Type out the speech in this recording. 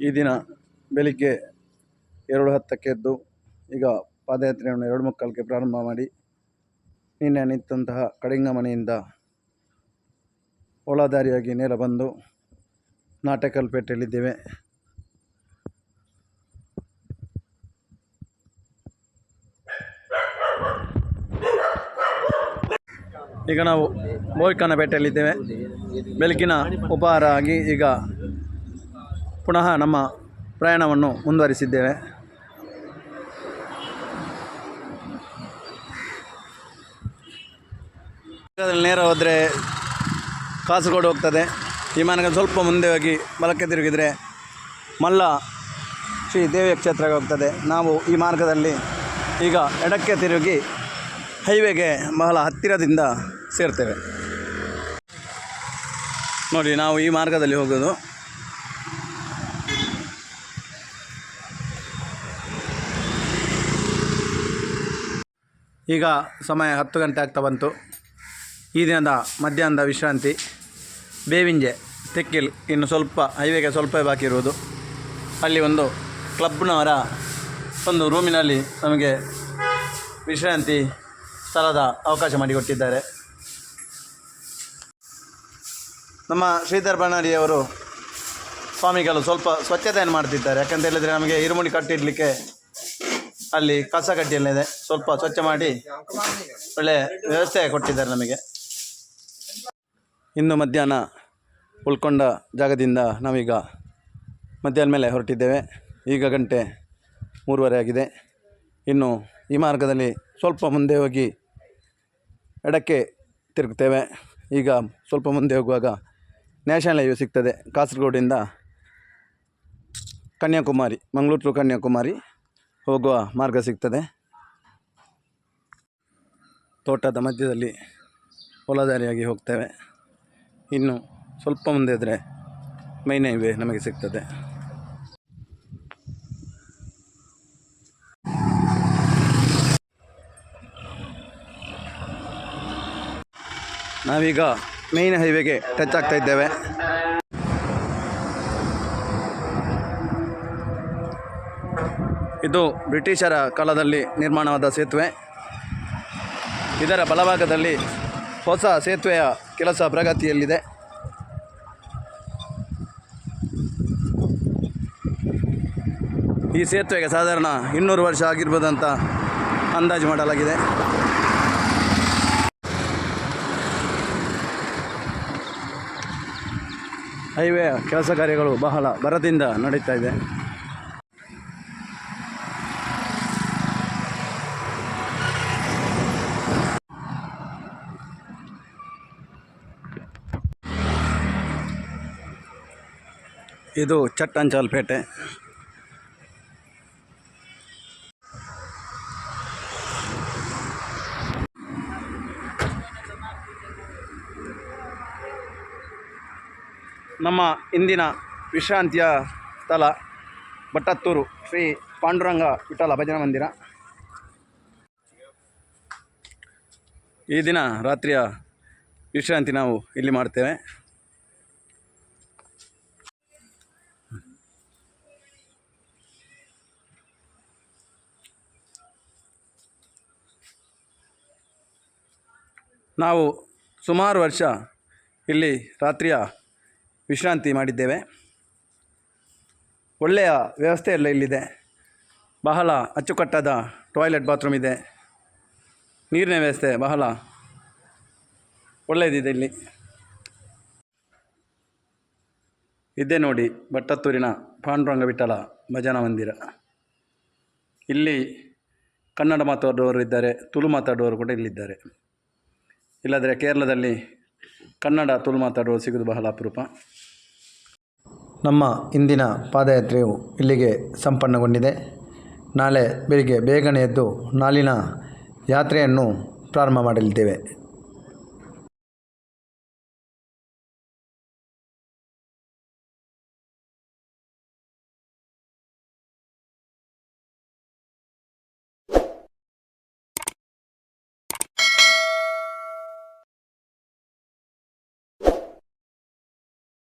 ಈ ದಿನ ಬೆಳಿಗ್ಗೆ ಎರಡು ಹತ್ತಕ್ಕೆ ಎದ್ದು ಈಗ ಪಾದಯಾತ್ರೆಯನ್ನು ಎರಡು ಮಕ್ಕಳಿಗೆ ಪ್ರಾರಂಭ ಮಾಡಿ ನಿನ್ನೆ ನಿಂತಹ ಕಡಿಂಗ ಮನೆಯಿಂದ ಒಳದಾರಿಯಾಗಿ ನೇರ ಬಂದು ನಾಟಕಲ್ಪೇಟೆಯಲ್ಲಿದ್ದೇವೆ ಈಗ ನಾವು ಬೋಯ್ಕನಪೇಟೆಯಲ್ಲಿದ್ದೇವೆ ಬೆಳಗಿನ ಉಪಹಾರ ಆಗಿ ಈಗ ಪುನಃ ನಮ್ಮ ಪ್ರಯಾಣವನ್ನು ಮುಂದುವರಿಸಿದ್ದೇವೆ. ನೇರ ಹೋದರೆ ಕಾಸರಗೋಡು ಹೋಗ್ತದೆ. ವಿಮಾನಗಳು ಸ್ವಲ್ಪ ಮುಂದೆ ಹೋಗಿ ಬಲಕ್ಕೆ ತಿರುಗಿದರೆ ಮಲ್ಲ ಶ್ರೀ ದೇವಿಯ ಕ್ಷೇತ್ರಕ್ಕೆ ಹೋಗ್ತದೆ. ನಾವು ಈ ಮಾರ್ಗದಲ್ಲಿ ಈಗ ಎಡಕ್ಕೆ ತಿರುಗಿ ಹೈವೇಗೆ ಬಹಳ ಹತ್ತಿರದಿಂದ ಸೇರ್ತೇವೆ. ನೋಡಿ, ನಾವು ಈ ಮಾರ್ಗದಲ್ಲಿ ಹೋಗೋದು. ಈಗ ಸಮಯ ಹತ್ತು ಗಂಟೆ ಆಗ್ತಾ ಬಂತು. ಈ ದಿನದ ಮಧ್ಯಾಹ್ನದ ವಿಶ್ರಾಂತಿ, ಬೇವಿಂಜೆ, ತೆಕ್ಕಿಲ್, ಇನ್ನು ಸ್ವಲ್ಪ ಹೈವೇಗೆ ಸ್ವಲ್ಪ ಬಾಕಿ ಇರುವುದು. ಅಲ್ಲಿ ಒಂದು ಕ್ಲಬ್ನವರ ಒಂದು ರೂಮಿನಲ್ಲಿ ನಮಗೆ ವಿಶ್ರಾಂತಿ ಸ್ಥಳದ ಅವಕಾಶ ಮಾಡಿಕೊಟ್ಟಿದ್ದಾರೆ. ನಮ್ಮ ಶ್ರೀಧರ್ ಬಣ್ಣಾರಿಯವರು ಸ್ವಾಮಿಗಳು ಸ್ವಲ್ಪ ಸ್ವಚ್ಛತೆಯನ್ನು ಮಾಡ್ತಿದ್ದಾರೆ. ಯಾಕಂತ ಹೇಳಿದರೆ ನಮಗೆ ಇರುಮುಡಿ ಕಟ್ಟಿಡಲಿಕ್ಕೆ ಅಲ್ಲಿ ಕಸ ಕಡ್ಡಿಯೆಲ್ಲ ಇದೆ. ಸ್ವಲ್ಪ ಸ್ವಚ್ಛ ಮಾಡಿ ಒಳ್ಳೆ ವ್ಯವಸ್ಥೆ ಕೊಟ್ಟಿದ್ದಾರೆ ನಮಗೆ. ಇನ್ನು ಮಧ್ಯಾಹ್ನ ಉಳ್ಕೊಂಡ ಜಾಗದಿಂದ ನಾವೀಗ ಮಧ್ಯಾಹ್ನ ಮೇಲೆ ಹೊರಟಿದ್ದೇವೆ. ಈಗ ಗಂಟೆ ಮೂರುವರೆ ಆಗಿದೆ. ಇನ್ನು ಈ ಮಾರ್ಗದಲ್ಲಿ ಸ್ವಲ್ಪ ಮುಂದೆ ಹೋಗಿ ಎಡಕ್ಕೆ ತಿರುಗ್ತೇವೆ. ಈಗ ಸ್ವಲ್ಪ ಮುಂದೆ ಹೋಗುವಾಗ ನ್ಯಾಷನಲ್ ಹೈವೇ ಸಿಗ್ತದೆ. ಕಾಸರಗೋಡಿಂದ ಕನ್ಯಾಕುಮಾರಿ, ಮಂಗಳೂರು ಟು ಕನ್ಯಾಕುಮಾರಿ ಹೋಗುವ ಮಾರ್ಗ ಸಿಗ್ತದೆ. ತೋಟದ ಮಧ್ಯದಲ್ಲಿ ಹೊಲದಾರಿಯಾಗಿ ಹೋಗ್ತೇವೆ. ಇನ್ನು ಸ್ವಲ್ಪ ಮುಂದೆ ಇದ್ದರೆ ಮೈನ್ ಹೈವೇ ನಮಗೆ ಸಿಗ್ತದೆ. ನಾವೀಗ ಮೇಯ್ನ್ ಹೈವೇಗೆ ಟಚ್ ಆಗ್ತಾ ಇದ್ದೇವೆ. ಇದು ಬ್ರಿಟಿಷರ ಕಾಲದಲ್ಲಿ ನಿರ್ಮಾಣವಾದ ಸೇತುವೆ. ಇದರ ಬಲಭಾಗದಲ್ಲಿ ಹೊಸ ಸೇತುವೆಯ ಕೆಲಸ ಪ್ರಗತಿಯಲ್ಲಿದೆ. ಈ ಸೇತುವೆಗೆ ಸಾಧಾರಣ ಇನ್ನೂರು ವರ್ಷ ಆಗಿರ್ಬೋದಂತ ಅಂದಾಜು ಮಾಡಲಾಗಿದೆ. ಹೈವೇಯ ಕೆಲಸ ಕಾರ್ಯಗಳು ಬಹಳ ಭರದಿಂದ ನಡೀತಾ ಇದೆ. ಇದು ಚಟ್ಟಂಚಾಲ್ ಪೇಟೆ. ನಮ್ಮ ಇಂದಿನ ವಿಶ್ರಾಂತಿಯ ಸ್ಥಳ ಬಟ್ಟತ್ತೂರು ಶ್ರೀ ಪಾಂಡುರಂಗ ವಿಠಲ ಭಜನಾ ಮಂದಿರ. ಈ ದಿನ ರಾತ್ರಿಯ ವಿಶ್ರಾಂತಿ ನಾವು ಇಲ್ಲಿ ಮಾಡ್ತೇವೆ. ನಾವು ಸುಮಾರು ವರ್ಷ ಇಲ್ಲಿ ರಾತ್ರಿಯ ವಿಶ್ರಾಂತಿ ಮಾಡಿದ್ದೇವೆ. ಒಳ್ಳೆಯ ವ್ಯವಸ್ಥೆ ಎಲ್ಲ ಇಲ್ಲಿದೆ. ಬಹಳ ಅಚ್ಚುಕಟ್ಟಾದ ಟಾಯ್ಲೆಟ್ ಬಾತ್ರೂಮ್ ಇದೆ. ನೀರಿನ ವ್ಯವಸ್ಥೆ ಬಹಳ ಒಳ್ಳೆಯದಿದೆ ಇಲ್ಲಿ. ಇದೇ ನೋಡಿ ಬಟ್ಟತ್ತೂರಿನ ಪಾಂಡುರಂಗ ವಿಠಲ ಭಜನಾ ಮಂದಿರ ಇಲ್ಲಿ ಕನ್ನಡ ಮಾತಾಡುವವರು ಇದ್ದಾರೆ, ತುಳು ಮಾತಾಡೋರು ಕೂಡ ಇಲ್ಲಿದ್ದಾರೆ. ಇಲ್ಲದ್ರೆ ಕೇರಳದಲ್ಲಿ ಕನ್ನಡ ತುಳು ಮಾತಾಡುವ ಸಿಗೋದು ಬಹಳ ಅಪರೂಪ. ನಮ್ಮ ಇಂದಿನ ಪಾದಯಾತ್ರೆಯು ಇಲ್ಲಿಗೆ ಸಂಪನ್ನಗೊಂಡಿದೆ. ನಾಳೆ ಬೆಳಿಗ್ಗೆ ಬೇಗನೆ ಎದ್ದು ನಾಳಿನ ಯಾತ್ರೆಯನ್ನು ಪ್ರಾರಂಭ ಮಾಡಲಿದ್ದೇವೆ.